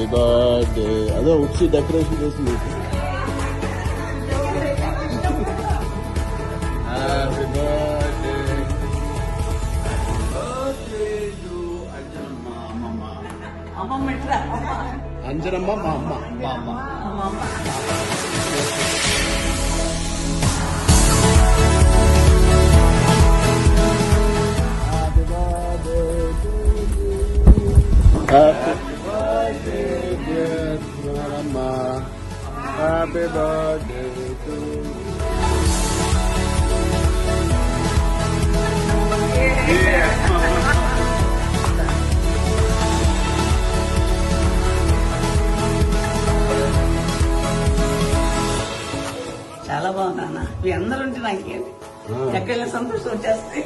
happy birthday ಅದೇ ಹುಚ್ಚಿ decoration. happy birthday happy birthday to ಅಂಜನಮ್ಮ ಅಮ್ಮಮ್ಮ ಅಮ್ಮಮ್ಮ ಇಟ್ರ ಅಂಜನಮ್ಮ ಮಾಮ್ಮ Happy birthday. Happy Mama. Happy birthday to you. Yeah. చాలా బాగున్నా మీ అందరుంటే నాకేమి ఎక్కడ సంతోషం వచ్చేస్తే